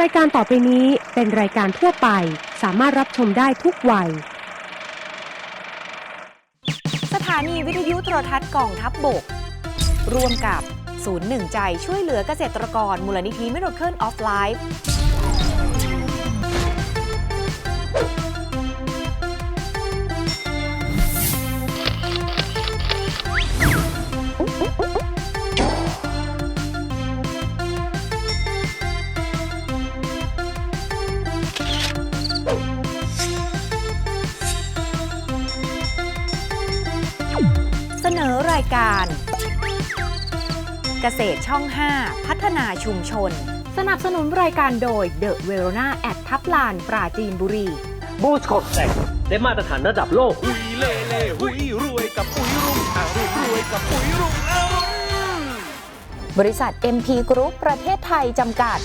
รายการต่อไปนี้เป็นรายการทั่วไป สามารถรับชมได้ทุกวัย สถานีวิทยุโทรทัศน์กองทัพบบก ร่วมกับศูนย์หนึ่งใจช่วยเหลือเกษตรกรมูลนิธิ Miracle of Life การ เกษตรช่อง 5 พัฒนาชุมชน สนับสนุนรายการโดย The Verona แอดทับลาน ปราจีนบุรี บูสโคตแตกได้มาตรฐานระดับโลก หุยเล่เล่หุยรวยกับปุ๋ยรุ่งอรุณรวยกับปุ๋ยรุ่งอรุณบริษัท MP Group ประเทศไทยจำกัด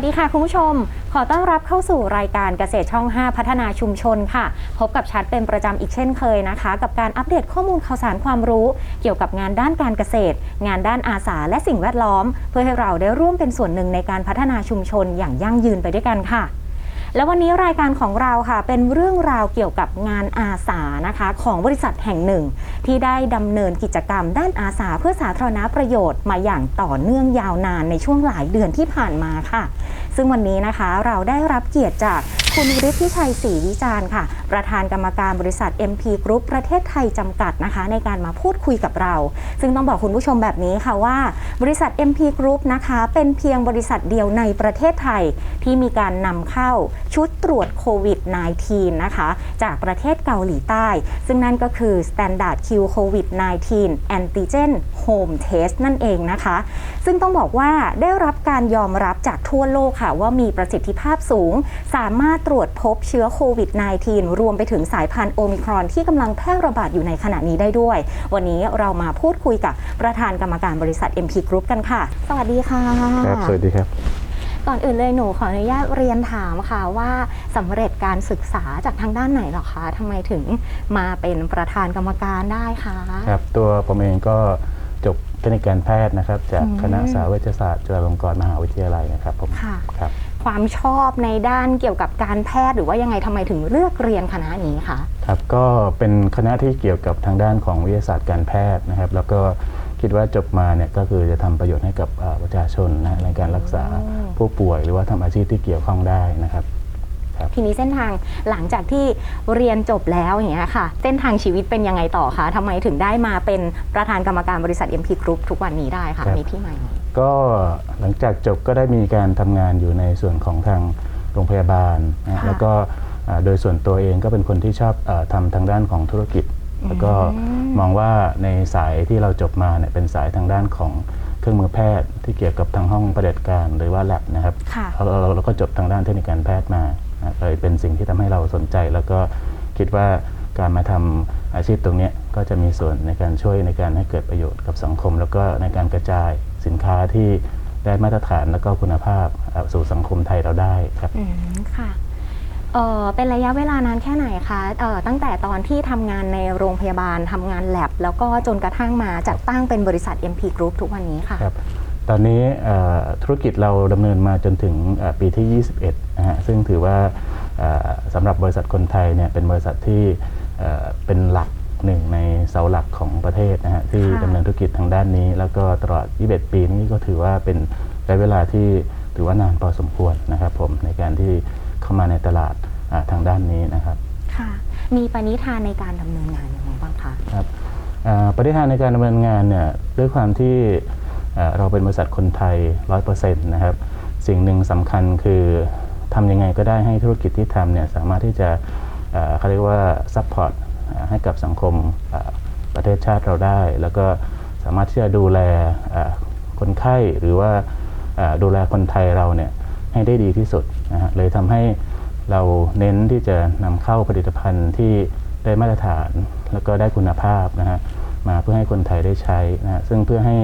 วัสดีค่ะคุณผู้ชม ขอต้อนรับเข้าสู่รายการเกษตรช่อง 5 พัฒนาชุมชนค่ะ พบกับชัดเป็นประจำอีกเช่นเคยนะคะ กับการอัปเดตข้อมูลข่าวสารความรู้ เกี่ยวกับงานด้านการเกษตร งานด้านอาสาและสิ่งแวดล้อม เพื่อให้เราได้ร่วมเป็นส่วนหนึ่งในการพัฒนาชุมชนอย่างยั่งยืนไปด้วยกันค่ะ และวันนี้รายการของเราค่ะเป็นเรื่องราวเกี่ยวกับงานอาสานะคะของบริษัทแห่งหนึ่ง ที่ได้ดำเนินกิจกรรมด้านอาสาเพื่อสาธารณประโยชน์มาอย่างต่อเนื่องยาวนานในช่วงหลายเดือนที่ผ่านมาค่ะ ซึ่งวันนี้นะคะเราได้รับเกียรติจาก คุณฤทธิชัยศรีวิจารณ์ค่ะ ประธานกรรมการบริษัท MP Group ประเทศไทยจำกัดนะคะ ในการมาพูดคุยกับเรา ซึ่งต้องบอกคุณผู้ชมแบบนี้ค่ะว่า บริษัท MP Group นะคะ เป็นเพียงบริษัทเดียวในประเทศไทย ที่มีการนำเข้าชุดตรวจโควิด -19 นะคะ จากประเทศเกาหลีใต้ ซึ่งนั่นก็คือ Standard Q COVID 19 Antigen Home Test นั่นเองนะคะ ซึ่งต้องบอกว่าได้รับการยอมรับจากทั่วโลกค่ะว่ามีประสิทธิภาพสูง สามารถตรวจพบเชื้อโควิด -19 รวมไปถึงสายพันธุ์โอมิครอนที่กำลังแพร่ระบาดอยู่ในขณะนี้ได้ด้วย วันนี้เรามาพูดคุยกับประธานกรรมการบริษัท MP Group กันค่ะ สวัสดีค่ะ ครับ สวัสดีครับ ก่อนอื่นเลยหนูขออนุญาตเรียนถามค่ะว่าสำเร็จการศึกษาจากทางด้านไหนหรอคะทำไมถึงมาเป็นประธานกรรมการได้คะครับ ตัวผมเองก็จบเทคนิคการแพทย์นะครับ จากอืมคณะสาเวชศาสตร์จุฬาลงกรณ์มหาวิทยาลัยนะครับผมค่ะครับ ความชอบในด้านเกี่ยวกับการแพทย์หรือว่ายังไงทำไมถึงเลือกเรียนคณะนี้คะ ครับก็เป็นคณะที่เกี่ยวกับทางด้านของวิทยาศาสตร์การแพทย์นะครับ แล้วก็คิดว่าจบมาเนี่ยก็คือจะทำประโยชน์ให้กับอ่าประชาชนนะในการรักษาผู้ป่วย หรือว่าทำอาชีพที่เกี่ยวข้องได้นะครับ ทีนี้เส้นทางหลังจากที่เรียนจบแล้วอย่างเงี้ยค่ะ เส้นทางชีวิตเป็นยังไงต่อคะทำไมถึงได้มาเป็นประธานกรรมการบริษัท MP Group ทุกวันนี้ได้คะครับ มีที่มายังไง ก็หลังจากจบก็ได้มีการทำงานอยู่ในส่วนของทางโรงพยาบาลนะค่ะแล้วก็อ่าโดยส่วนตัวเองก็เป็นคนที่ชอบเออทำทางด้านของธุรกิจ แล้วก็มองว่าในสายที่เราจบมาเนี่ยเป็นสายทางด้านของเครื่องมือแพทย์ ที่เกี่ยวกับทางห้องปฏิบัติการหรือว่า lab นะครับ ค่ะ เราเราเราก็จบทางด้านเทคนิคการแพทย์มานะเลยเป็นสิ่งที่ทำให้เราสนใจ แล้วก็คิดว่าการมาทำอาชีพตรงเนี้ยก็จะมีส่วนในการช่วยในการให้เกิดประโยชน์กับสังคม แล้วก็ในการกระจาย สินค้าที่ได้มาตรฐานแล้วก็คุณภาพเอ่อสู่สังคมไทยเราได้ครับอืมค่ะเออเป็นระยะเวลานานแค่ไหนคะเออตั้งแต่ตอนที่ทำงานในโรงพยาบาลทำงานแลบแล้วก็จนกระทั่งมาจัดตั้งเป็นบริษัท MP Group ทุกวันนี้ค่ะครับตอนนี้เอ่อธุรกิจเราดำเนินมาจนถึงเอ่อปีที่ 21นะฮะซึ่งถือว่าเอ่อสำหรับบริษัทคนไทยเนี่ยเป็นบริษัทที่เอ่อเป็นหลัก หนึ่งในเสาหลักของประเทศนะฮะที่ค่ะดำเนินธุรกิจทางด้านนี้ แล้วก็ตลอด 21 ปีนี้ก็ถือว่าเป็นระยะเวลาที่ถือว่านานพอสมควรนะครับผมในการที่เข้ามาในตลาดอ่าทางด้านนี้นะครับค่ะ มีปณิธานในการดำเนินงานยังไงบ้างคะครับอ่าปฏิทานในการดำเนินงานเนี่ยด้วยความที่อ่าเราเป็นบริษัทคนไทย 100%นะครับสิ่งหนึ่งสำคัญคือทำยังไงก็ได้ให้ธุรกิจที่ทำเนี่ยสามารถที่จะอ่าเขาเรียกว่าซัพพอร์ต ให้กับสังคมประเทศชาติเราได้ แล้วก็สามารถที่จะดูแลคนไข้หรือว่าดูแลคนไทยเราเนี่ยให้ได้ดีที่สุดนะฮะเลยทำให้เราเน้นที่จะนำเข้าผลิตภัณฑ์ที่ได้มาตรฐาน แล้วก็ได้คุณภาพนะฮะมาเพื่อให้คนไทยได้ใช้นะฮะซึ่งเพื่อให้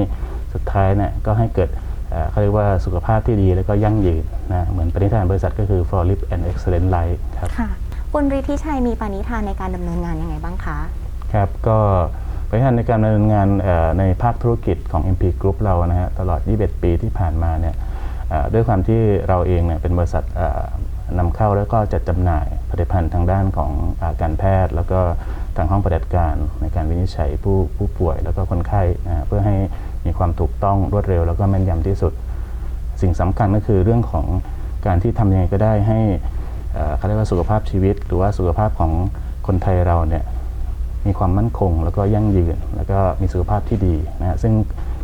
สุดท้ายเนี่ยก็ให้เกิดเอ่อเขาเรียกว่าสุขภาพที่ดีแล้วก็ยั่งยืนนะเหมือนปณิธานบริษัทก็คือ for live and excellent life ครับ คุณฤทธิชัยมีปณิธานในการดำเนินงานยังไงบ้างคะครับก็บริหารในการดำเนินงานในภาคธุรกิจของ MP Group เรานะฮะตลอด 21 ปีที่ผ่านมาเนี่ยด้วยความที่เราเองเนี่ยเป็นบริษัทนำเข้าแล้วก็จัดจำหน่ายผลิตภัณฑ์ทางด้านของอาการแพทย์ แล้วก็ทางห้องปฏิบัติการในการวินิจฉัยผู้ผู้ป่วย แล้วก็คนไข้นะเพื่อให้มีความถูกต้องรวดเร็ว แล้วก็แม่นยำที่สุด สิ่งสำคัญก็คือเรื่องของการที่ทำยังไงก็ได้ให้ เอ่อเขาเรียกว่าสุขภาพชีวิต หรือว่าสุขภาพของคนไทยเราเนี่ยมีความมั่นคง แล้วก็ยั่งยืน แล้วก็มีสุขภาพที่ดีนะฮะซึ่ง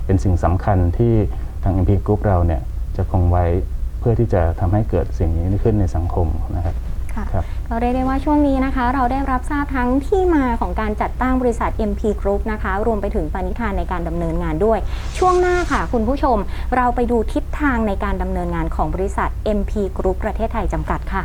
เป็นสิ่งสำคัญที่ทาง MP Group เราเนี่ยจะคงไว้เพื่อที่จะทำให้เกิดสิ่งนี้ขึ้นในสังคมนะครับค่ะครับก็เรียกได้ว่าช่วงนี้นะคะ เราได้รับทราบทั้งที่มาของการจัดตั้งบริษัท MP Group นะคะ รวมไปถึงปณิธานในการดำเนินงานด้วย ช่วงหน้าค่ะ คุณผู้ชม เราไปดูทิศทางในการดำเนินงานของบริษัท MP Group ประเทศไทยจำกัดค่ะ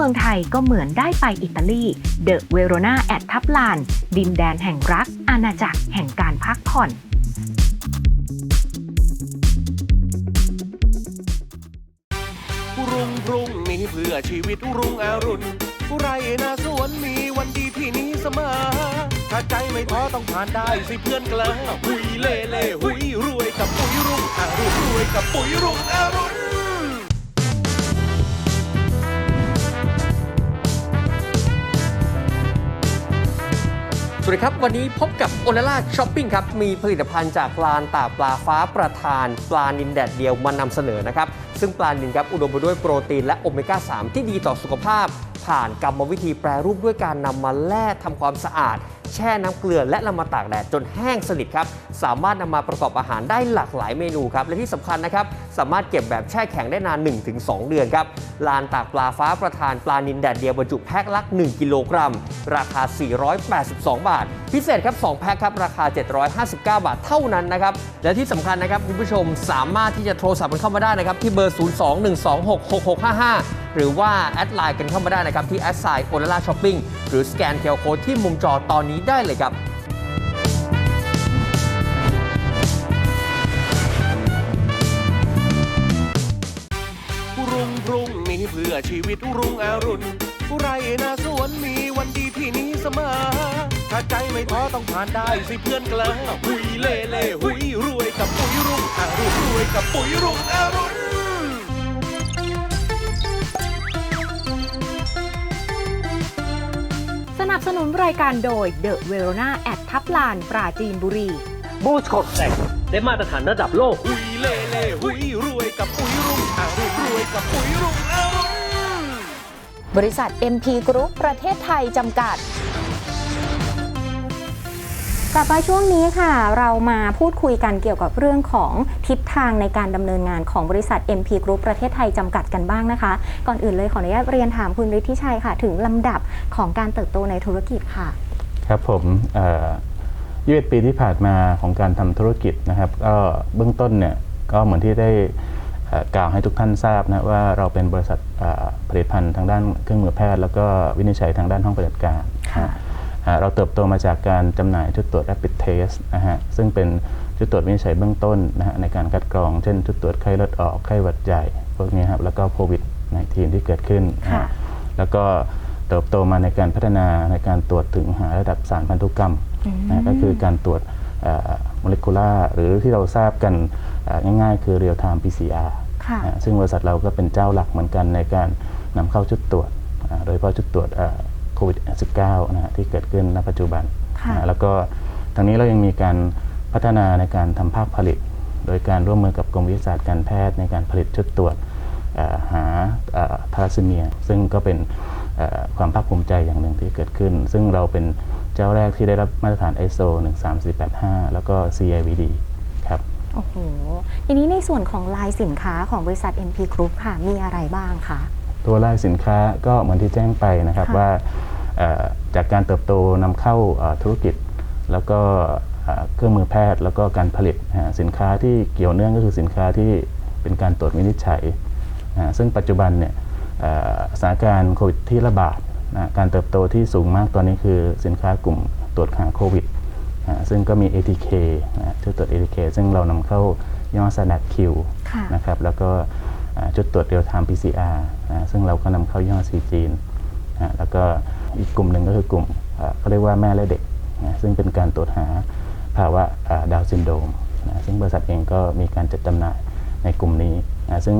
มืองไทยก็เหมือนได้ไปอิตาลี เดอะเวโรนาแอดทับลาน ดินแดนแห่งรัก อาณาจักรแห่งการพักผ่อนรุ่งรุ่งนี้เพื่อชีวิตรุ่งอรุณไรนาสวนมีวันดีที่นี้เสมอ ถ้าใจไม่ท้อต้องผ่านได้สิเพื่อนกล้าหุยเล่เล่หุยรวยกับปุ๋ยรุ่งอรุณรวยกับปุ๋ยรุ่งอรุณ วัสดีครับ วันนี้พบกับโอนาล่าช้อปปิ้งครับ มีผลิตภัณฑ์จากลานตาปลาฟ้าประทาน ปลานินแดดเดียวมานำเสนอนะครับ ซึ่งปลานินครับ อุดมไปด้วยโปรตีนและโอเมก้า 3 ที่ดีต่อสุขภาพ ผ่านกรรมวิธีแปรรูปด้วยการนำมาแล่ทำความสะอาด แช่น้ำเกลือและนำมาตากแดดจนแห้งสนิทครับ สามารถนำมาประกอบอาหารได้หลากหลายเมนูครับ และที่สำคัญนะครับ สามารถเก็บแบบแช่แข็งได้นาน 1-2 เดือนครับ ลานตากปลาฟ้าประทานปลานินแดดเดียวบรรจุแพ็คละ1กิโลกรัม ราคา 482 บาท พิเศษครับ 2 แพ็คครับ ราคา 759 บาทเท่านั้นนะครับ และที่สำคัญนะครับคุณผู้ชมสามารถที่จะโทรศัพท์กันเข้ามาได้นะครับที่เบอร์ 02-126-6655หรือว่าแอดไลน์กันเข้ามาได้นะครับ ที่แอดไซน์โอนาล่าช้อปปิ้งหรือสแกนเคอร์โค้ดที่มุมจอตอนนี้ได้เลยครับรุ่งรุ่งนี้เพื่อชีวิตรุ่งอรุณไรนาสวนมีวันดีที่นี้เสมอ ถ้าใจไม่ท้อต้องผ่านได้สิเพื่อนกล้าหุยเล่เล่หุยรวยกับปุ๋ยรุ่งอรุณรวยกับปุ๋ยรุ่งอรุณ นับสนุนรายการโดยเดอะเวโรนาแอดทับลานปราจีนบุรี บูสโคตแตกได้มาตรฐานระดับโลก หุยเล่เล่หุยรวยกับปุ๋ยรุ่งอรุณรวยกับปุ๋ยรุ่งอรุณบริษัท MP Group ประเทศไทยจำกัด กลับมาช่วงนี้ค่ะ เรามาพูดคุยกันเกี่ยวกับเรื่องของทิศทางในการดำเนินงานของบริษัท MP Group ประเทศไทยจำกัดกันบ้างนะคะ ก่อนอื่นเลยขออนุญาตเรียนถามคุณฤทธิชัยค่ะ ถึงลำดับของการเติบโตในธุรกิจค่ะ ครับผมเอ่อ21ปีที่ผ่านมาของการทำธุรกิจนะครับก็เบื้องต้นเนี่ยก็เหมือนที่ได้เอ่อกล่าวให้ทุกท่านทราบนะว่าเราเป็นบริษัทเอ่อผลิตภัณฑ์ทางด้านเครื่องมือแพทย์ แล้วก็วินิจฉัยทางด้านห้องปฏิบัติการค่ะนะอ่า เราเติบโตมาจากการจำหน่ายชุดตรวจ rapid test นะฮะซึ่งเป็นชุดตรวจวินิจฉัยเบื้องต้นนะฮะในการคัดกรอง เช่นชุดตรวจไข้เลือดออกไข้หวัดใหญ่พวกนี้ครับแล้วก็โควิด -19 ที่เกิดขึ้นนะฮะค่ะแล้วก็เติบโตมาในการพัฒนาในการตรวจถึงหาระดับสารพันธุกรรมนะก็คือการตรวจโมเลกุลาหรือที่เราทราบกันเอ่อง่ายๆ คือ real time PCR ค่ะนะซึ่งบริษัทเราก็เป็นเจ้าหลักเหมือนกันในการนำเข้าชุดตรวจอ่าโดยเฉพาะชุดตรวจ โควิด -19 นะฮะที่เกิดขึ้นณปัจจุบันค่ะนะแล้วก็ทางนี้เรายังมีการพัฒนาในการทำภาคผลิต โดยการร่วมมือกับกรมวิทยาศาสตร์การแพทย์ในการผลิตชุดตรวจเอ่อหาทาราซีเมีย ซึ่งก็เป็นเอ่อความภาคภูมิใจอย่างหนึ่งที่เกิดขึ้น ซึ่งเราเป็นเจ้าแรกที่ได้รับมาตรฐาน ISO 13485 แล้วก็ CIVD ครับ โอ้โหทีนี้ในส่วนของลายสินค้าของบริษัท MP Group ค่ะมีอะไรบ้างคะ ตัวรายสินค้าก็เหมือนที่แจ้งไปนะครับค่ะว่าเอ่อ จากการเติบโตนำเข้าเอ่อธุรกิจ แล้วก็เอ่อเครื่องมือแพทย์ แล้วก็การผลิตนะฮะสินค้าที่เกี่ยวเนื่องก็คือสินค้าที่เป็นการตรวจวินิจฉัยนะฮะซึ่งปัจจุบันเนี่ยเอ่อสถานการณ์โควิดที่ระบาดนะการเติบโตที่สูงมากตอนนี้คือสินค้ากลุ่มตรวจหาโควิดนะฮะซึ่งก็มี ATK นะฮะชุดตรวจ ATK ซึ่งเรานำเข้ายี่ห้อ Standard Q ค่ะนะครับแล้วก็อ่าชุดตรวจเรียลไทม์ PCR นะซึ่งเราก็นำเข้ายี่ห้อซีจีนนะแล้วก็ อีกกลุ่มหนึ่งก็คือกลุ่มอ่าเขาเรียกว่าแม่และเด็กนะซึ่งเป็นการตรวจหาภาวะดาวซินโดรมนะซึ่งบริษัทเองก็มีการจัดจำหน่ายในกลุ่มนี้นะซึ่ง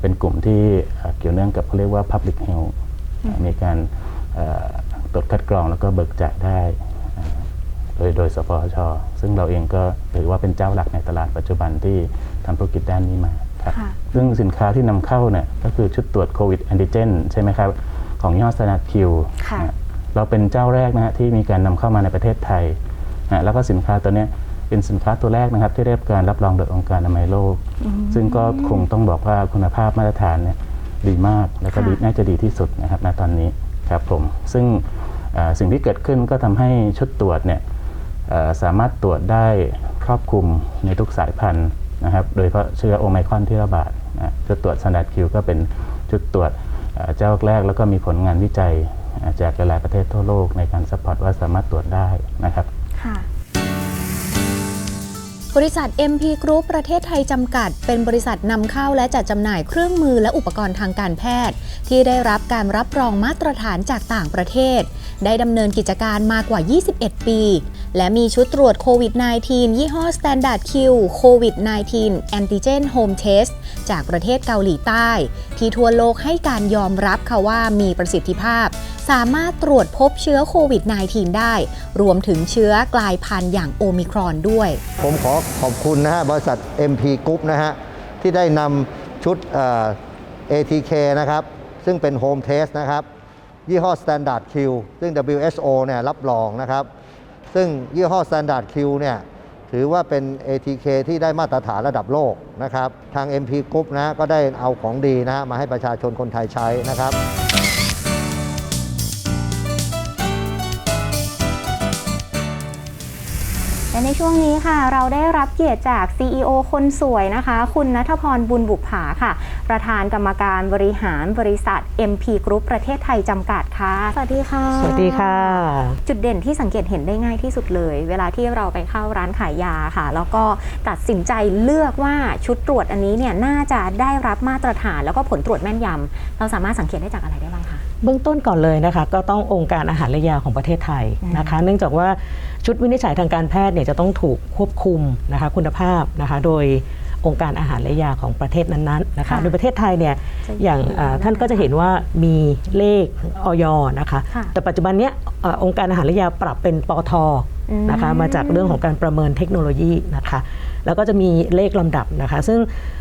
เป็นกลุ่มที่อ่าเกี่ยวเนื่องกับเขาเรียกว่า Public Health นะมีการเอ่อตรวจคัดกรองแล้วก็เบิกจ่ายได้อ่าโดยโดยสปชซึ่งเราเองก็ถือว่าเป็นเจ้าหลักในตลาดปัจจุบันที่ทำธุรกิจด้านนี้มาครับค่ะซึ่งสินค้าที่นำเข้าเนี่ยก็คือชุดตรวจโควิดแอนติเจนใช่ไหมครับ ของยี่ห้อสนาคิวค่ะเราเป็นเจ้าแรกนะฮะที่มีการนำเข้ามาในประเทศไทยนะแล้วก็สินค้าตัวเนี้ยเป็นสินค้าตัวแรกนะครับ ที่ได้รับการรับรองโดยองค์การอนามัยโลก ซึ่งก็คงต้องบอกว่าคุณภาพมาตรฐานเนี่ยดีมาก แล้วก็ดีค่ะน่าจะดีที่สุดนะครับณตอนนี้ครับผม ซึ่งเอ่อสิ่งที่เกิดขึ้นก็ทำให้ชุดตรวจเนี่ยเอ่อสามารถตรวจได้ครอบคลุมในทุกสายพันธุ์นะครับ โดยเฉพาะเชื้อโอไมครอนที่ระบาดนะชุดตรวจสแตนดาร์ดคิวก็เป็นชุดตรวจ เจ้าแรกแล้วก็มีผลงานวิจัยจากหลายๆประเทศทั่วโลกในการซัพพอร์ตว่าสามารถตรวจได้นะครับค่ะ บริษัท MP Group ประเทศไทยจำกัด เป็นบริษัทนำเข้าและจัดจำหน่ายเครื่องมือและอุปกรณ์ทางการแพทย์ ที่ได้รับการรับรองมาตรฐานจากต่างประเทศ ได้ดำเนินกิจการมากว่า 21 ปี และมีชุดตรวจโควิด -19 ยี่ห้อ Standard Q โควิด -19 Antigen Home Test จากประเทศเกาหลีใต้ ที่ทั่วโลกให้การยอมรับค่ะว่ามีประสิทธิภาพ สามารถตรวจพบเชื้อโควิด -19 ได้ รวมถึงเชื้อกลายพันธุ์อย่างโอมิครอนด้วย ผมขอขอบคุณนะฮะบริษัท MP Group นะฮะที่ได้นำชุดเอ่อ ATK นะครับ ซึ่งเป็น Home Test นะครับ ยี่ห้อ Standard Q ซึ่ง WHO เนี่ยรับรองนะครับ ซึ่งยี่ห้อ Standard Q เนี่ยถือว่าเป็น ATK ที่ได้มาตรฐานระดับโลกนะครับ ทาง MP Group นะก็ได้เอาของดีนะฮะมาให้ประชาชนคนไทยใช้นะครับ และในช่วงนี้ค่ะ เราได้รับเกียรติจาก CEO คนสวยนะคะ คุณนัทพรบุญบุปผาค่ะ ประธานกรรมการบริหารบริษัท MP Group ประเทศไทยจำกัดค่ะ สวัสดีค่ะ สวัสดีค่ะ จุดเด่นที่สังเกตเห็นได้ง่ายที่สุดเลย เวลาที่เราไปเข้าร้านขายยาค่ะ แล้วก็ตัดสินใจเลือกว่าชุดตรวจอันนี้เนี่ยน่าจะได้รับมาตรฐาน แล้วก็ผลตรวจแม่นยำเราสามารถสังเกตได้จากอะไรได้บ้างคะเบื้องต้นก่อนเลยนะคะ ก็ต้ององค์การอาหารและยาของประเทศไทยนะคะ เนื่องจากว่า ชุดวินิจฉัยทางการแพทย์เนี่ยจะต้องถูกควบคุมนะคะคุณภาพนะคะโดยองค์การอาหารและยาของประเทศนั้นๆนะคะค่ะโดยประเทศไทยเนี่ยจะอย่างอ่าท่านก็จะเห็นว่ามีเลขออยนะคะค่ะแต่ปัจจุบันเนี้ยอ่าองค์การอาหารและยาปรับเป็นปอทอืมนะคะมาจากเรื่องของการประเมินเทคโนโลยีนะคะแล้วก็จะมีเลขลำดับนะคะ ซึ่ง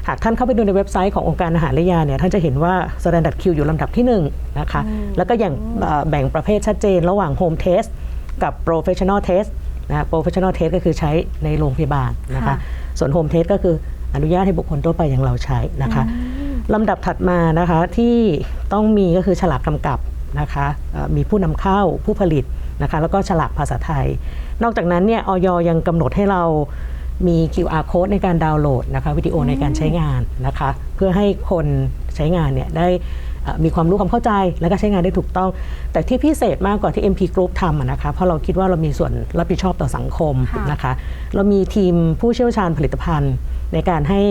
หากท่านเข้าไปดูในเว็บไซต์ขององค์การอาหารและยาเนี่ยท่านจะเห็นว่า Standard Q อยู่ลำดับที่1นะคะแล้วก็อย่างเอ่อแบ่งประเภทชัดเจนระหว่าง Home Test กับ Professional Test นะ Professional Test ก็คือใช้ในโรงพยาบาลนะคะ ค่ะ ส่วน Home Test ก็คืออนุญาตให้บุคคลทั่วไปอย่างเราใช้นะคะลำดับถัดมานะคะที่ต้องมีก็คือฉลากกำกับนะคะเอ่อมีผู้นำเข้าผู้ผลิตนะคะแล้วก็ฉลากภาษาไทย นอกจากนั้นเนี่ยออยยังกำหนดให้เรามี QR code ในการดาวน์โหลดนะคะวิดีโอในการใช้งานนะคะ เพื่อให้คนใช้งานเนี่ยได้เอ่อ มีความรู้ความเข้าใจแล้วก็ใช้งานได้ถูกต้อง แต่ที่พิเศษมากกว่าที่ MP Group ทำอะนะคะเพราะเราคิดว่าเรามีส่วนรับผิดชอบต่อสังคมค่ะนะคะ เรามีทีมผู้เชี่ยวชาญผลิตภัณฑ์ในการให้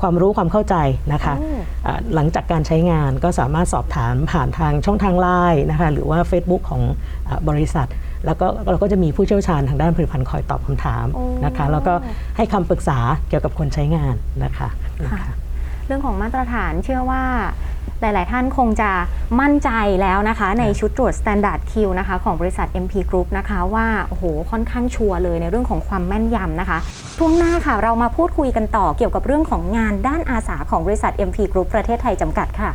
ความรู้ความเข้าใจนะคะโอ้อ่าหลังจากการใช้งานก็สามารถสอบถามผ่านทางช่องทางไลน์นะคะหรือว่า Facebook ของอาบริษัท แล้วก็เราก็จะมีผู้เชี่ยวชาญทางด้านผลิตภัณฑ์คอยตอบคำถามโอ้นะคะแล้วก็ให้คำปรึกษาเกี่ยวกับคนใช้งานนะคะนะค่ะคะเรื่องของมาตรฐานเชื่อว่า หลาย ๆ ท่านคงจะมั่นใจแล้วนะคะ ในชุดตรวจ Standard Q นะคะของบริษัท MP Group นะคะว่าโอ้โหค่อนข้างชัวร์เลยในเรื่องของความแม่นยำนะคะช่วงหน้าค่ะเรามาพูดคุยกันต่อเกี่ยวกับเรื่องของงานด้านอาสาของบริษัท MP Group ประเทศไทยจำกัดค่ะ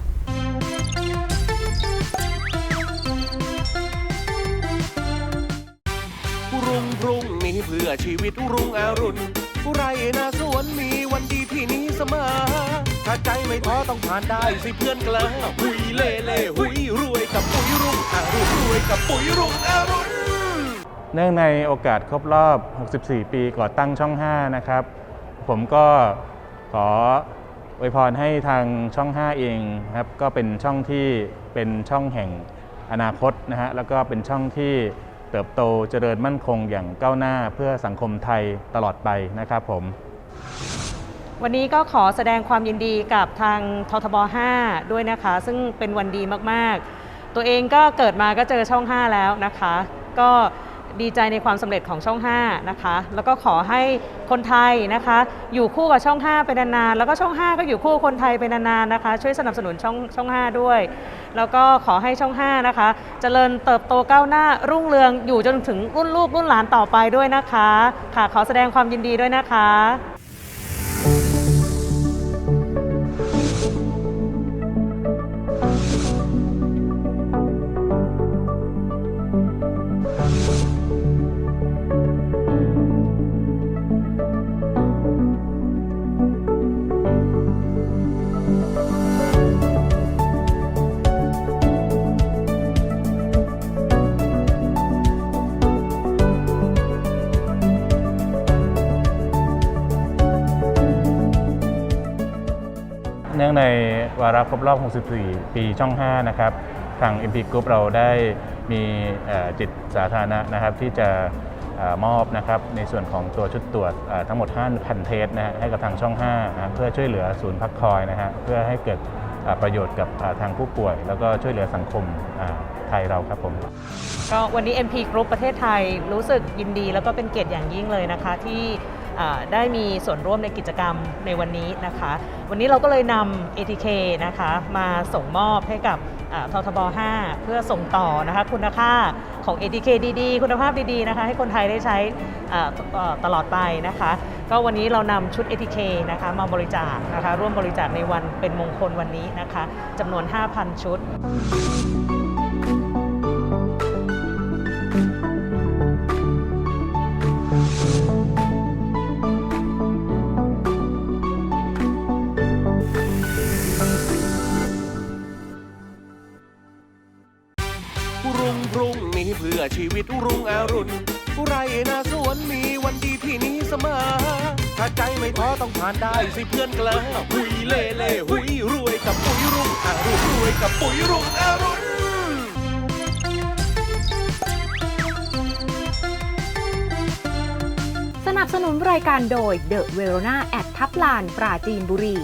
รุ่งพรุ่งนี้เพื่อชีวิตรุ่งอรุณ ไรนาสวนมีวันดีที่นี้เสมอ ถ้าใจไม่ท้อต้องผ่านได้สิเพื่อนกล้าหุยเล่เล่หุยรวยกับปุ๋ยรุ่งอรุณรวยกับปุ๋ยรุ่งอรุณเนื่องในโอกาสครบรอบ 64 ปีก่อตั้งช่อง 5 นะครับ ผมก็ขออวยพรให้ทางช่อง 5 เองครับก็เป็นช่องที่เป็นช่องแห่งอนาคตนะฮะแล้วก็เป็นช่องที่ เติบโตเจริญมั่นคงอย่างก้าวหน้าเพื่อสังคมไทยตลอดไปนะครับผม วันนี้ก็ขอแสดงความยินดีกับทางททบ 5 ด้วยนะคะ ซึ่งเป็นวันดีมากๆ ตัวเองก็เกิดมาก็เจอช่อง 5 แล้วนะคะ ก็ ดีใจในความสำเร็จของช่อง 5 นะคะ แล้วก็ขอให้คนไทยนะคะ อยู่คู่กับช่อง 5 ไปนานๆแล้วก็ช่อง 5 ก็อยู่คู่คนไทยไปนานๆนะคะ ช่วยสนับสนุนช่องช่อง 5 ด้วย แล้วก็ขอให้ช่อง 5 นะคะเจริญเติบโตก้าวหน้ารุ่งเรืองอยู่จนถึงรุ่นลูกรุ่นหลานต่อไปด้วยนะคะ ค่ะขอแสดงความยินดีด้วยนะคะ เนื่องในวาระครบรอบ 64 ปีช่อง 5 นะครับ ทาง MP Group เราได้มีจิตสาธารณะนะครับที่จะมอบนะครับในส่วนของตัวชุดตรวจทั้งหมด 5,000 เทสนะฮะให้กับทางช่อง5นะเพื่อช่วยเหลือศูนย์พักคอยนะฮะเพื่อให้เกิดประโยชน์กับทางผู้ป่วย แล้วก็ช่วยเหลือสังคมไทยเราครับผม ก็วันนี้ MP Group ประเทศไทยรู้สึกยินดี แล้วก็เป็นเกียรติอย่างยิ่งเลยนะคะที่ ได้มีส่วนร่วมในกิจกรรมในวันนี้นะคะ วันนี้เราก็เลยนำ ATK นะคะมาส่งมอบให้กับอ่าททบ 5 เพื่อส่งต่อนะคะคุณค่าของ ATK ดีๆ คุณภาพดีๆนะคะให้คนไทยได้ใช้ตลอดไปนะคะ ก็วันนี้เรานำชุด ATK นะคะมาบริจาคนะคะร่วมบริจาคในวันเป็นมงคลวันนี้นะคะจำนวน 5,000 ชุด ต้องผ่านได้สิเพื่อนกล้าหุยเล่เล่หุยรวยกับปุ๋ยรุ่งอรุณรวยกับปุ๋ยรุ่งอรุณสนับสนุนรายการโดย The Verona แอดทับลานปราจีนบุรี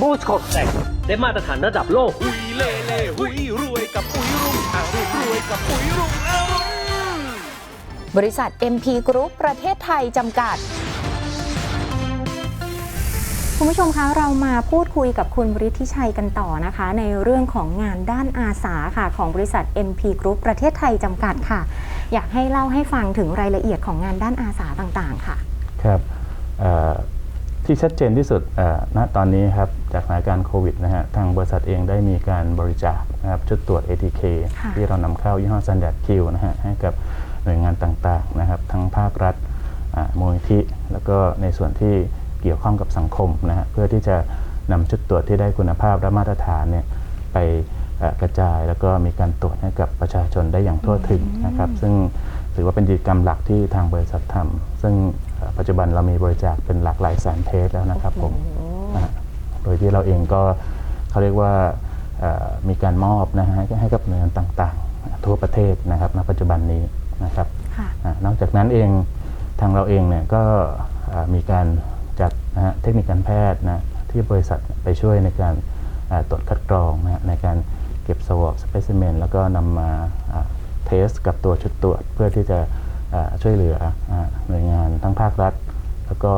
บูสโคตแตกได้มาตรฐานระดับโลก หุยเล่เล่หุยรวยกับปุ๋ยรุ่งอรุณรวยกับปุ๋ยรุ่งอรุณบริษัท MP Group ประเทศไทยจำกัด คุณผู้ชมคะเรามาพูดคุยกับคุณบริทธิชัยกันต่อนะคะ ในเรื่องของงานด้านอาสาค่ะ ของบริษัท MP Group ประเทศไทยจำกัดค่ะ อยากให้เล่าให้ฟังถึงรายละเอียดของงานด้านอาสาต่างๆ ค่ะ ครับเอ่อที่ชัดเจนที่สุดเอ่อณตอนนี้ครับจากสถานการณ์โควิดนะฮะทางบริษัทเองได้มีการบริจาคนะครับชุดตรวจ ATK ค่ะที่เรานำเข้ายี่ห้อ Standard Q นะฮะให้กับหน่วยงานต่างๆนะครับทั้งภาครัฐอ่ามูลนิธิแล้วก็ในส่วนที่ เกี่ยวข้องกับสังคมนะฮะเพื่อที่จะนำชุดตรวจที่ได้คุณภาพและมาตรฐานเนี่ยไปเอ่อกระจายแล้วก็มีการตรวจให้กับประชาชนได้อย่างทั่วถึงนะครับ ซึ่งถือว่าเป็นกิจกรรมหลักที่ทางบริษัททำซึ่งเอ่อปัจจุบันเรามีบริจาคเป็นหลากหลายแสนเทสแล้วนะครับผมนะฮะโดยที่เราเองก็เขาเรียกว่าเอ่อมีการมอบนะฮะให้กับหน่วยงานต่างๆ ทั่วประเทศนะครับณปัจจุบันนี้นะครับค่ะอ่านอกจากนั้นเองทางเราเองเนี่ยก็เอ่อมีการจัด นะฮะเทคนิคการแพทย์นะที่ที่บริษัทไปช่วยในการอ่าตรวจคัดกรองนะฮะในการเก็บสวอปสเปซิเมนแล้วก็นำมาเทสกับตัวชุดตรวจเพื่อที่จะอ่าช่วยเหลืออ่าหน่วยงานทั้งภาครัฐ แล้วก็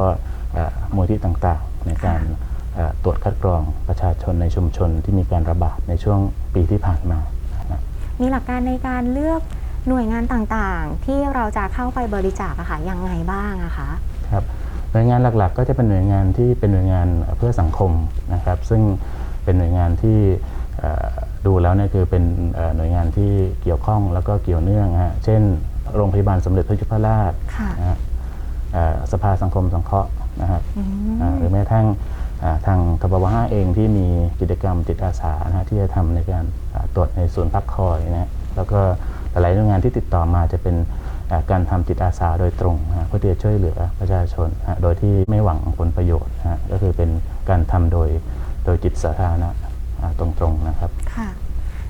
อ่ามูลที่ต่างๆ ในการอ่าตรวจคัดกรองประชาชนในชุมชนที่มีการระบาดในช่วงปีที่ผ่านมานะมีหลักการในการเลือกหน่วยงานต่างๆ ที่เราจะเข้าไปบริจาคอะค่ะยังไงบ้างอะคะ ครับ หน่วยงานหลักๆ ก็จะเป็นหน่วยงานที่เป็นหน่วยงานเพื่อสังคมนะครับ ซึ่งเป็นหน่วยงานที่เอ่อดูแล้วเนี่ยคือเป็นเอ่อหน่วยงานที่เกี่ยวข้องแล้วก็เกี่ยวเนื่องฮะเช่น โรงพยาบาลสมเด็จพระยุพราชค่ะนะฮะเอ่อสภาสังคมสังเคราะห์นะครับอืมอ่าหรือแม้กระทั่งอ่าทางทบว5เองที่มีกิจกรรมจิตอาสานะฮะที่จะทำในการอ่าตรวจในศูนย์พักคอยนะฮะแล้วก็หลายๆหน่วยงานที่ติดต่อมาจะเป็นอ่า การทำจิตอาสาโดยตรงนะฮะเพื่อที่จะช่วยเหลือประชาชนนะฮะโดยที่ไม่หวังผลประโยชน์นะฮะก็คือเป็นการทำโดยโดยจิตสาธารณะอ่าตรงๆนะครับค่ะ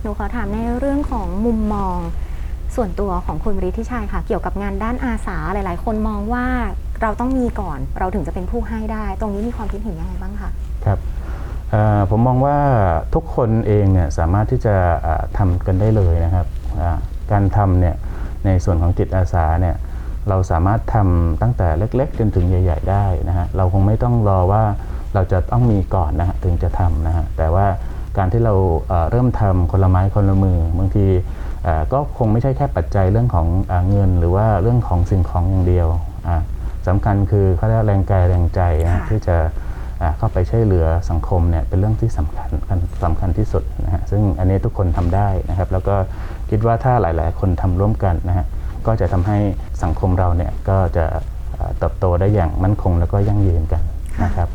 หนูขอถามในเรื่องของมุมมองส่วนตัวของคุณฤทธิชัยค่ะ เกี่ยวกับงานด้านอาสาหลาย ๆ คนมองว่าเราต้องมีก่อนเราถึงจะเป็นผู้ให้ได้ ตรงนี้มีความคิดเห็นยังไงบ้างคะครับเอ่อผมมองว่าทุกคนเองเนี่ยสามารถที่จะอ่าทำกันได้เลยนะครับอ่าการทำเนี่ย ในส่วนของจิตอาสาเนี่ยเราสามารถทำตั้งแต่เล็ก ๆ จนถึงใหญ่ ๆ ได้นะฮะเราคงไม่ต้องรอว่าเราจะต้องมีก่อนนะฮะถึงจะทำนะฮะแต่ว่าการที่เราเอ่อเริ่มทำคนละไม้คนละมือบางทีเอ่อก็คงไม่ใช่แค่ปัจจัยเรื่องของอาเงิน หรือว่าเรื่องของสิ่งของอย่างเดียวอ่าสำคัญคือเขาเรียกว่าแรงกายแรงใจนะฮะค่ะที่จะอ่าเข้าไปช่วยเหลือสังคมเนี่ยเป็นเรื่องที่สำคัญสำคัญที่สุดนะฮะซึ่งอันนี้ทุกคนทำได้นะครับ แล้วก็ คิดว่าถ้าหลาย ๆ คนทำร่วมกันนะฮะก็จะทำให้สังคมเราเนี่ยก็จะอ่าเติบโตได้อย่างมั่นคงแล้วก็ยั่งยืนกันนะครับ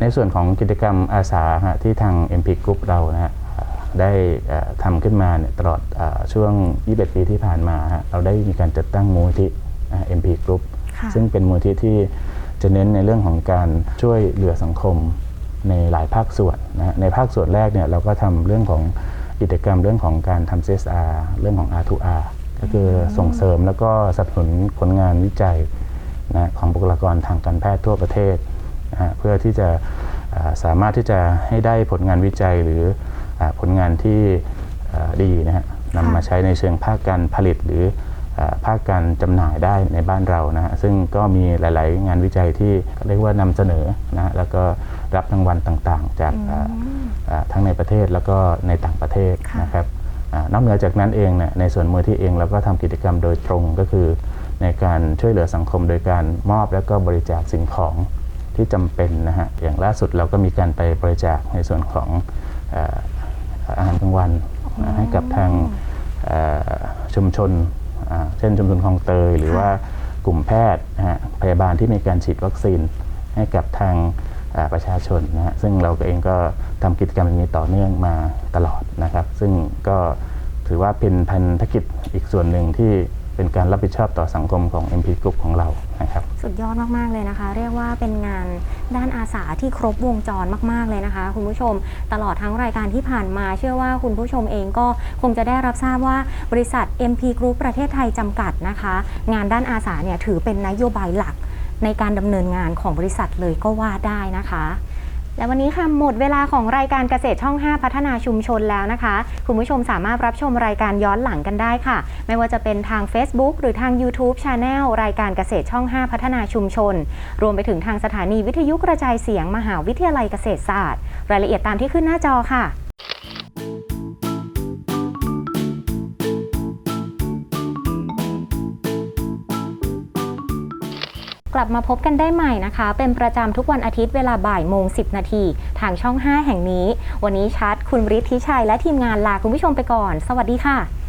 ในส่วนของกิจกรรมอาสาฮะที่ทาง MP Group เรานะฮะอ่าได้อ่าทำขึ้นมาเนี่ยตลอดอาช่วง 21 ปีที่ผ่านมาฮะเราได้มีการจัดตั้งมูลที่ MP Group ค่ะซึ่งเป็นมูลที่ที่จะเน้นในเรื่องของการช่วยเหลือสังคมในหลายภาคส่วนนะฮะในภาคส่วนแรกเนี่ยเราก็ทำเรื่องของ กิจกรรมเรื่องของการทำ CSR เรื่องของ R2R ก็คือส่งเสริมแล้วก็สนับสนุนผลงานวิจัยนะของบุคลากรทางการแพทย์ทั่วประเทศนะฮะเพื่อที่จะอ่าสามารถที่จะให้ได้ผลงานวิจัยหรืออาผลงานที่อ่าดีนะฮะนำมาใช้ในเชิงภาคการผลิตหรือ ภาคการจำหน่ายได้ในบ้านเรานะฮะซึ่งก็มีหลาย ๆ งานวิจัยที่เรียกว่านำเสนอนะฮะแล้วก็รับรางวัลต่างๆ จากอ่าอ่าทั้งในประเทศแล้วก็ในต่างประเทศค่ะนะครับอานอกเหนือจากนั้นเองเนี่ยในส่วนมูลที่เองเราก็ทำกิจกรรมโดยตรงก็คือ ในการช่วยเหลือสังคมโดยการมอบแล้วก็บริจาคสิ่งของที่จำเป็นนะฮะอย่างล่าสุดเราก็มีการไปบริจาคในส่วนของอ่าอาหารกลางวันนะให้กับทางเอ่อชุมชนอ่า เช่นชุมชนคลองเตยหรือว่ากลุ่มแพทย์นะฮะพยาบาลที่มีการฉีดวัคซีนให้กับทางอ่าประชาชนนะฮะซึ่งเราก็เองก็ทำกิจกรรมอย่างนี้ต่อเนื่องมาตลอดนะครับ ซึ่งก็ถือว่าเป็นพันธกิจอีกส่วนหนึ่งที่เป็นการรับผิดชอบต่อสังคมของ MP Group ของเรา นะครับสุดยอดมาก ๆ เลยนะคะ เรียกว่าเป็นงานด้านอาสาที่ครบวงจรมาก ๆ เลยนะคะ คุณผู้ชมตลอดทั้งรายการที่ผ่านมา เชื่อว่าคุณผู้ชมเองก็คงจะได้รับทราบว่าบริษัท MP Group ประเทศไทยจำกัดนะคะ งานด้านอาสาเนี่ยถือเป็นนโยบายหลักในการดำเนินงานของบริษัทเลยก็ว่าได้นะคะ และวันนี้ค่ะหมดเวลาของรายการเกษตรช่อง 5 พัฒนาชุมชนแล้วนะคะ คุณผู้ชมสามารถรับชมรายการย้อนหลังกันได้ค่ะ ไม่ว่าจะเป็นทาง Facebook หรือทาง YouTube Channel รายการเกษตรช่อง 5 พัฒนาชุมชน รวมไปถึงทางสถานีวิทยุกระจายเสียงมหาวิทยาลัยเกษตรศาสตร์ รายละเอียดตามที่ขึ้นหน้าจอค่ะ กลับมาพบกันได้ใหม่นะคะ เป็นประจำทุกวันอาทิตย์เวลาบ่ายโมง 10 นาทีทางช่อง 5 แห่งนี้ วันนี้ชัด คุณฤทธิชัยและทีมงานลาคุณผู้ชมไปก่อน สวัสดีค่ะ